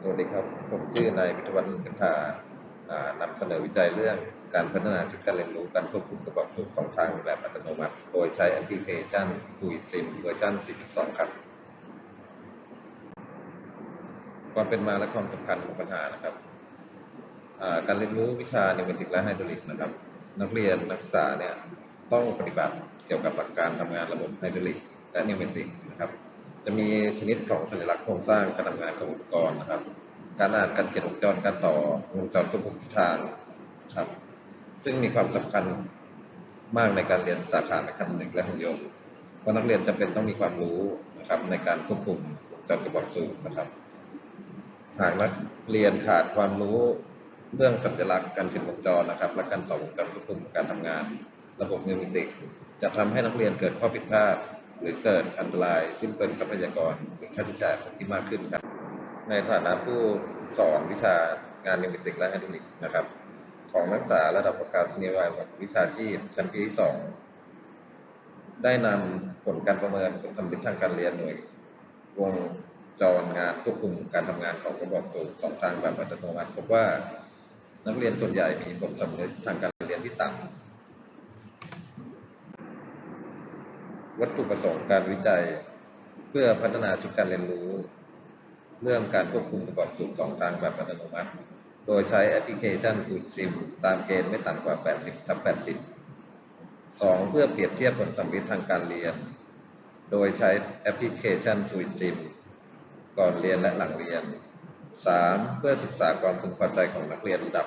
สวัสดีครับ ผมชื่อนายวิทวัฒน์กันทาอ่านำเสนอวิจัยเรื่องการพัฒนาชุดการเรียนรู้การควบคุมกระบอกสูบสองทางแบบอัตโนมัติ โดยใช้แอปพลิเคชัน Fluid Sim เวอร์ชัน 4.2 ครับ ความเป็นมาและความสำคัญของปัญหานะครับ การเรียนรู้วิชานิวเมติกและไฮดรอลิกนะครับ นักเรียนนักศึกษาเนี่ยต้องปฏิบัติเกี่ยวกับหลักการทำงานระบบไฮดรอลิกและนิวเมติกนะครับ จะมีชนิดของสัญลักษณ์โครงสร้างการทำงานของอุปกรณ์นะครับ การอ่านการเขียนวงจรการต่อวงจรควบคุมทิศทางครับ ซึ่งมีความสำคัญมากในการเรียนสาขาในขั้นหนึ่งและหุ่นยนต์เพราะนักเรียนจำเป็นต้องมีความรู้นะครับในการควบคุมวงจรกระบอกสูบนะครับหากนักเรียนขาดความรู้เรื่องสัญลักษณ์การเขียนวงจรนะครับ และการต่อวงจรควบคุมการทำงาน ระบบนิวเมติกจะทำให้นักเรียนเกิดข้อผิดพลาด หรือเกิดอันตรายสิ้นเปลืองทรัพยากรหรือค่าใช้จ่ายที่มากขึ้นครับ ในฐานะผู้สอนวิชางานนิวเมติกและไฮดรอลิกนะครับ ของนักศึกษาระดับประกาศนียบัตรวิชาชีพชั้นปีที่สองได้นำผลการประเมินผลสำเร็จทางการเรียนหน่วยวงจรงานควบคุมการทำงานของระบอกสูบสองทางแบบอัตโนมัติพบว่านักเรียนส่วนใหญ่มีผลสำเร็จทางการเรียนที่ต่ำ วัตถุประสงค์การวิจัย เพื่อพัฒนาชุดการเรียนรู้ เรื่องการควบคุมประกอบสูบสองทางแบบอัตโนมัติ โดยใช้แอปพลิเคชัน Food Sim ตามเกณฑ์ไม่ต่ำกว่า 80ทับ80 2. เพื่อเปรียบเทียบผลสัมฤทธิ์ทางการเรียน โดยใช้แอปพลิเคชัน Food Sim ก่อนเรียนและหลังเรียน 3. เพื่อศึกษาความพึงพอใจของนักเรียนระดับ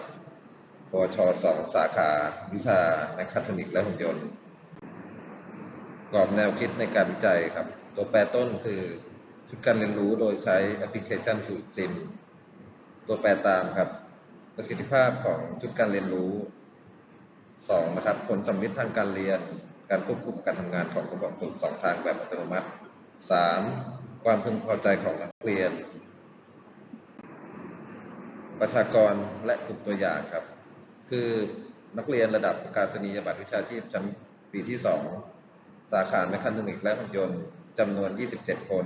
ปวช2สาขา วิชาแมคคาทรอนิกและหุ่นยนต์ กรอบแนวคิดในการวิจัยครับ ตัวแปรต้นคือชุดการเรียนรู้โดยใช้แอปพลิเคชัน Food Sim ตัวแปรตามครับ ประสิทธิภาพของชุดการเรียนรู้ 2. นะครับผลสำลิดทางการเรียน การควบคุมการทำงานของกระบอกสูบสองทางแบบอัตโนมัติ 3. ความพึงพอใจของนักเรียน ประชากรและกลุ่มตัวอย่างครับ คือนักเรียนระดับประกาศนียบัตรวิชาชีพชั้นปีที่ 2 สาขาแมคคานิกส์และหุ่นยนต์จำนวน 27 คน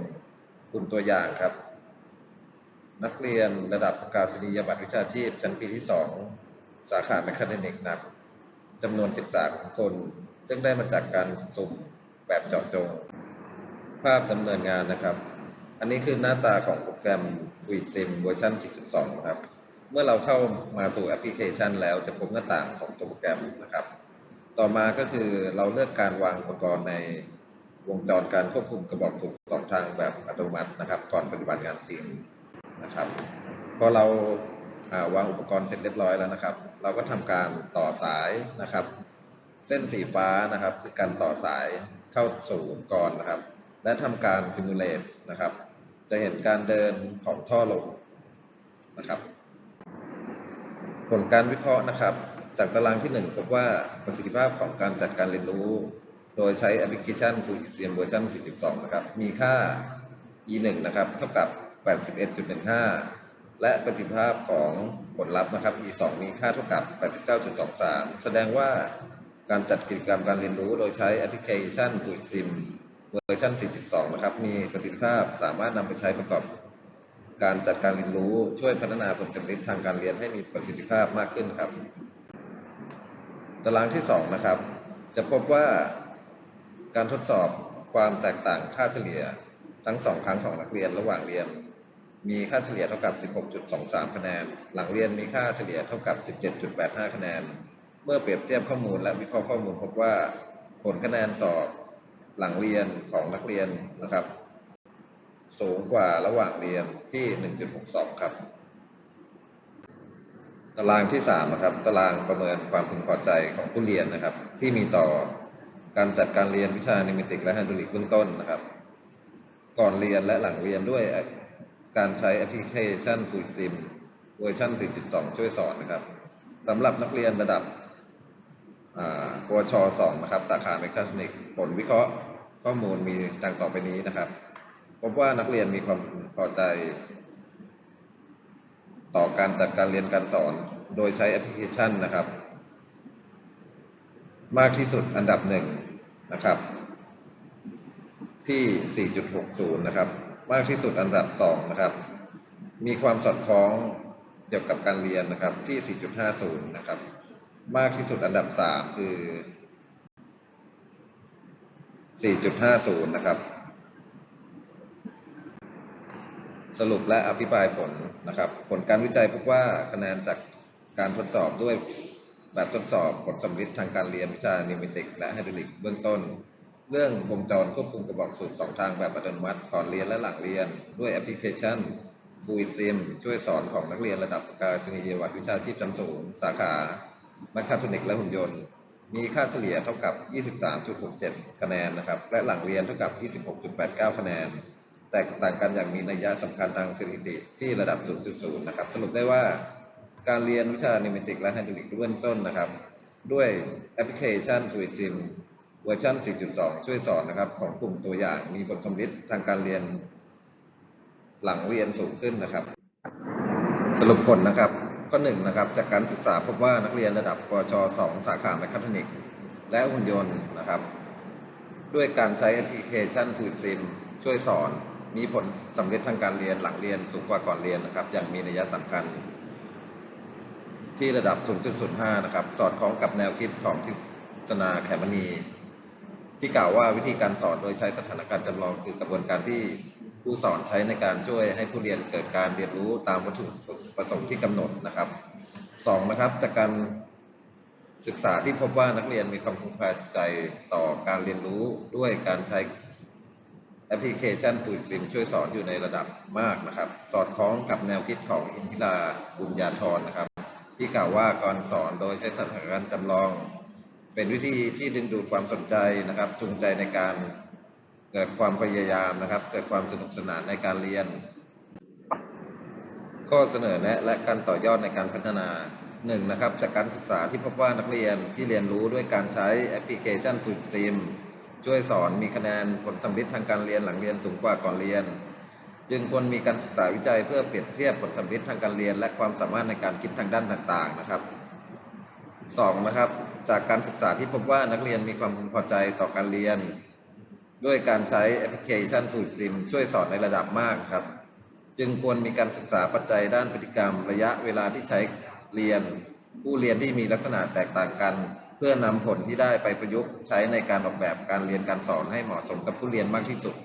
กลุ่มตัวอย่างครับ นักเรียนระดับประกาศนียบัตรวิชาชีพ ชั้นปีที่ 2 สาขาแมคคานิกส์นับจำนวน 13 คน ซึ่งได้มาจากการสุ่มแบบเจาะจง ภาพดำเนินงานนะครับ อันนี้คือหน้าตาของโปรแกรม f r e e Sim เวอร์ชัน4.2 ครับ เมื่อเราเข้ามาสู่แอปพลิเคชันแล้วจะพบหน้าต่างของตัวโปรแกรมนะครับ ต่อมาก็คือเราเลือกการวางอุปกรณ์ในวงจรการควบคุมกระบอกสูบสองทางแบบอัตโนมัตินะครับ ก่อนปฏิบัติงานจริงนะครับพอเราาวางอุปกรณ์เสร็จเรียบร้อยแล้วนะครับ เราก็ทำการต่อสายนะครับ เส้นสีฟ้านะครับคือการต่อสายเข้าสู่อุปกรณ์นะครับ และทำการซิมูเลตนะครับ จะเห็นการเดินของท่อลมนะครับ ผลการวิเคราะห์นะครับ จากตารางที่ 1 พบว่าประสิทธิภาพของการจัดการเรียนรู้ โดยใช้แอปพลิเคชัน Full Sim เวอร์ชัน4.2 นะครับ มีค่า e1 นะครับ เท่ากับ 81.15 และประสิทธิภาพของผลลัพธ์นะครับ e2 มีค่าเท่ากับ 89.23 แสดงว่าการจัดกิจกรรมการเรียนรู้ โดยใช้แอปพลิเคชัน Full Sim เวอร์ชัน4.2 นะครับ มีประสิทธิภาพสามารถนำไปใช้ประกอบการจัดการเรียนรู้ช่วยพัฒนาผลสำลิดทางการเรียนให้มีประสิทธิภาพมากขึ้นครับ ตารางที่ 2 นะครับ จะพบว่าการทดสอบความแตกต่างค่าเฉลี่ยทั้ง 2 ครั้งของนักเรียนระหว่างเรียน มีค่าเฉลี่ยเท่ากับ 16.23 คะแนน หลังเรียนมีค่าเฉลี่ยเท่ากับ 17.85 คะแนน เมื่อเปรียบเทียบข้อมูลและวิเคราะห์ข้อมูลพบว่าผลคะแนนสอบหลังเรียนของนักเรียนนะครับ สูงกว่าระหว่างเรียนที่ 1.62 ครับ ตารางที่3นะครับตารางประเมินความพึงพอใจของผู้เรียนนะครับ ที่มีต่อการจัดการเรียนวิชานิมิติกและไฮดรอลิกเบื้องต้นนะครับ ก่อนเรียนและหลังเรียนด้วยการใช้แอปพลิเคชัน Full Sim เวอร์ชัน4.2 ช่วยสอนนะครับสำหรับนักเรียนระดับปวช 2 นะครับ สาขาเมคาทรอนิกผลวิเคราะห์ข้อมูลมีดังต่อไปนี้นะครับ พบว่านักเรียนมีความพอใจ ต่อการจัดการเรียนการสอน โดยใช้แอปพลิเคชันนะครับ มากที่สุดอันดับหนึ่งนะครับ ที่ 4.60 นะครับ มากที่สุดอันดับ 2 นะครับ มีความสอดคล้องเกี่ยวกับการเรียนนะครับที่ 4.50 นะครับ มากที่สุดอันดับ 3 คือ 4.50 นะครับ ส รุปและอภิปรายผลนะครับ ผลการวิจัยพบว่าคะแนนจากการทดสอบด้วยแบบทดสอบผลสำลิดทางการเรียนวิชานิวเมติกและไฮดรอลิกเบื้องต้น เรื่องวงจรควบคุมกระบอกสูบสองทางแบบอัตโนมัติก่อนเรียนและหลังเรียน ด้วยแอปพลิเคชัน f u i s i m ช่วยสอนของนักเรียนระดับประกาศนียบัตรวิชาชีพชั้นสูง สาขาแมคคาทรอนิกและหุ่นยนต์ มีค่าเฉลี่ยเท่ากับ 23.67 คะแนนนะครับ และหลังเรียนเท่ากับ 26.89 คะแนน แตกต่างกันอย่างมีนัยยะสำคัญทางสถิติที่ระดับ 0.0 นะครับ สรุปได้ว่าการเรียนวิชานิเมติกและไฮดรอลิกเบื้องต้นนะครับ ด้วยแอปพลิเคชัน f u i s i m เวอร์ชัน4.2 ช่วยสอนนะครับ ของกลุ่มตัวอย่างมีผลสมฤทธิ์ทางการเรียน หลังเรียนสูงขึ้นนะครับ สรุปผลนะครับ ข้อหนึ่งนะครับ จากการศึกษาพบว่านักเรียนระดับปช 2 สาขาแมคคาทรอนิกส์และหุ่นยนต์นะครับ ด้วยการใช้แอปพลิเคชัน f u i s i m ช่วยสอน มีผลสำเร็จทางการเรียนหลังเรียนสูงกว่าก่อนเรียนนะครับ อย่างมีนัยสำคัญ ที่ระดับ 0.05 นะครับ สอดคล้องกับแนวคิดของพิจนาแขมณี ที่กล่าวว่าวิธีการสอนโดยใช้สถานการณ์จำลองคือกระบวนการที่ผู้สอนใช้ในการช่วยให้ผู้เรียนเกิดการเรียนรู้ตามวัตถุประสงค์ที่กำหนดนะครับสองนะครับจากการศึกษาที่พบว่านักเรียนมีความพึงพอใจต่อการเรียนรู้ด้วยการใช้ แอปพลิเคชันฟูดซิมช่วยสอนอยู่ในระดับมากนะครับ สอดคล้องกับแนวคิดของอินทิราบุญญาธรนะครับ ที่กล่าวว่าการสอนโดยใช้สถานการณ์จำลอง เป็นวิธีที่ดึงดูดความสนใจนะครับ จูงใจในการเกิดความพยายามนะครับ เกิดความสนุกสนานในการเรียน ข้อเสนอแนะและการต่อยอดในการพัฒนาหนึ่งนะครับจากการศึกษาที่พบว่านักเรียนที่เรียนรู้ด้วยการใช้แอปพลิเคชันฟูดซิม ช่วยสอนมีคะแนนผลสำลิดทางการเรียนหลังเรียนสูงกว่าก่อนเรียน จึงควรมีการศึกษาวิจัยเพื่อเปรียบเทียบผลสำลิดทางการเรียน และความสามารถในการคิดทางด้านต่างๆนะครับสองนะครับ จากการศึกษาที่พบว่านักเรียนมีความพึงพอใจต่อการเรียน ด้วยการใช้แอปพลิเคชันฟูดซิมช่วยสอนในระดับมากครับ จึงควรมีการศึกษาปัจจัยด้านพฤติกรรม ระยะเวลาที่ใช้เรียน ผู้เรียนที่มีลักษณะแตกต่างกัน เพื่อนำผลที่ได้ไปประยุกต์ใช้ในการออกแบบการเรียนการสอนให้เหมาะสมกับผู้เรียนมากที่สุด